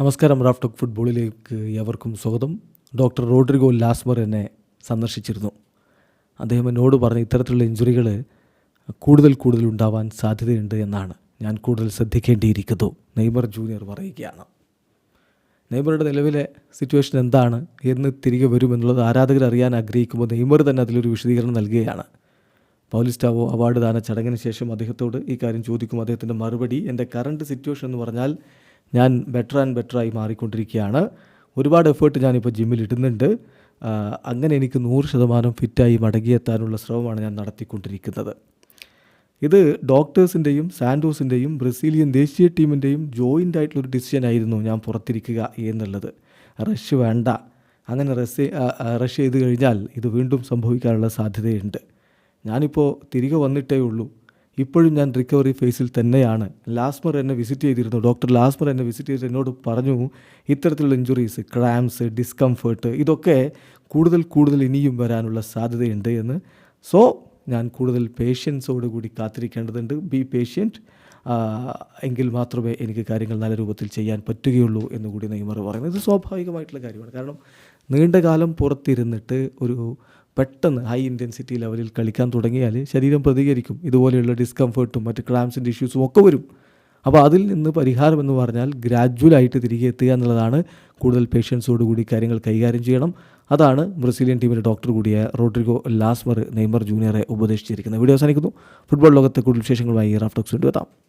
നമസ്കാരം Raf talk ഫുട്ബോളിലേക്ക് ഏവർക്കും സ്വാഗതം. ഡോക്ടർ റോഡ്രിഗോ ലാസ്മർ എന്നെ സന്ദർശിച്ചിരുന്നു. അദ്ദേഹം എന്നോട് പറഞ്ഞ ഇത്തരത്തിലുള്ള ഇഞ്ചുറികൾ കൂടുതൽ കൂടുതൽ ഉണ്ടാവാൻ സാധ്യതയുണ്ട് എന്നാണ് ഞാൻ കൂടുതൽ ശ്രദ്ധിക്കേണ്ടിയിരിക്കുന്നു നെയ്മർ ജൂനിയർ പറയുകയാണ്. നെയ്മറുടെ നിലവിലെ സിറ്റുവേഷൻ എന്താണ്? എന്ന് തിരികെ വരുമെന്നുള്ളത് ആരാധകർ അറിയാൻ ആഗ്രഹിക്കുമ്പോൾ നെയ്മർ തന്നെ അതിലൊരു വിശദീകരണം നൽകുകയാണ്. പൗലിസ്റ്റാവോ അവാർഡ് ദാന ചടങ്ങിന് ശേഷം അദ്ദേഹത്തോട് ഈ കാര്യം ചോദിക്കും. അദ്ദേഹത്തിന്റെ മറുപടി എന്റെ കറണ്ട് സിറ്റുവേഷൻ എന്ന് പറഞ്ഞാൽ ഞാൻ ബെറ്റർ ആൻഡ് ബെറ്റർ ആയി മാറിക്കൊണ്ടിരിക്കുകയാണ്. ഒരുപാട് എഫേർട്ട് ഞാനിപ്പോൾ ജിമ്മിൽ ഇടുന്നുണ്ട്. അങ്ങനെ എനിക്ക് നൂറ് ശതമാനം ഫിറ്റായി മടങ്ങിയെത്താനുള്ള ശ്രമമാണ് ഞാൻ നടത്തിക്കൊണ്ടിരിക്കുന്നത്. ഇത് ഡോക്ടേഴ്സിന്റെയും സാൻഡോസിന്റെയും ബ്രസീലിയൻ ദേശീയ ടീമിന്റെയും ജോയിന്റ് ആയിട്ടുള്ളൊരു ഡിസിഷൻ ആയിരുന്നു ഞാൻ പുറത്തിരിക്കുക എന്നുള്ളത്. റഷ് വേണ്ട. അങ്ങനെ റഷ് റഷ് ചെയ്ത് കഴിഞ്ഞാൽ ഇത് വീണ്ടും സംഭവിക്കാനുള്ള സാധ്യതയുണ്ട്. ഞാനിപ്പോൾ തിരികെ വന്നിട്ടേ ഉള്ളൂ. ഇപ്പോഴും ഞാൻ റിക്കവറി ഫേസിൽ തന്നെയാണ്. ലാസ്മർ എന്നെ വിസിറ്റ് ചെയ്തിരുന്നു. ഡോക്ടർ ലാസ്മർ എന്നെ വിസിറ്റ് ചെയ്ത് എന്നോട് പറഞ്ഞു ഇത്തരത്തിലുള്ള ഇഞ്ചുറീസ് ക്രാംസ് ഡിസ്കംഫേർട്ട് ഇതൊക്കെ കൂടുതൽ കൂടുതൽ ഇനിയും വരാനുള്ള സാധ്യതയുണ്ട് എന്ന്. സോ ഞാൻ കൂടുതൽ പേഷ്യൻസോട് കൂടി കാത്തിരിക്കേണ്ടതുണ്ട്. ബി പേഷ്യന്റ് എങ്കിൽ മാത്രമേ എനിക്ക് കാര്യങ്ങൾ നല്ല രൂപത്തിൽ ചെയ്യാൻ പറ്റുകയുള്ളൂ എന്ന് കൂടി നെയ്മർ പറയുന്നത് ഇത് സ്വാഭാവികമായിട്ടുള്ള കാര്യമാണ്. കാരണം നീണ്ടകാലം പുറത്തിരുന്നിട്ട് ഒരു പെട്ടെന്ന് ഹൈ ഇന്റൻസിറ്റി ലെവലിൽ കളിക്കാൻ തുടങ്ങിയാൽ ശരീരം പ്രതികരിക്കും. ഇതുപോലെയുള്ള ഡിസ്കംഫേർട്ടും മറ്റ് ക്രാംസിന്റെ ഇഷ്യൂസും ഒക്കെ വരും. അപ്പോൾ അതിൽ നിന്ന് പരിഹാരം എന്ന് പറഞ്ഞാൽ ഗ്രാജുവലായിട്ട് തിരികെ എത്തുക എന്നുള്ളതാണ് കൂടുതൽ പേഷ്യൻസോട് കൂടി കാര്യങ്ങൾ കൈകാര്യം ചെയ്യണം. അതാണ് ബ്രസീലിയൻ ടീമിന്റെ ഡോക്ടർ കൂടിയായ റോഡ്രിഗോ ലാസ്മർ നെയ്മർ ജൂനിയറെ ഉപദേശിച്ചിരിക്കുന്നത്. വീഡിയോ അവസാനിക്കുന്നു. ഫുട്ബോൾ ലോകത്തെ കൂടുതൽ വിശേഷങ്ങളുമായി റാഫ്റ്റോക്സ് കൊണ്ടുവെത്താം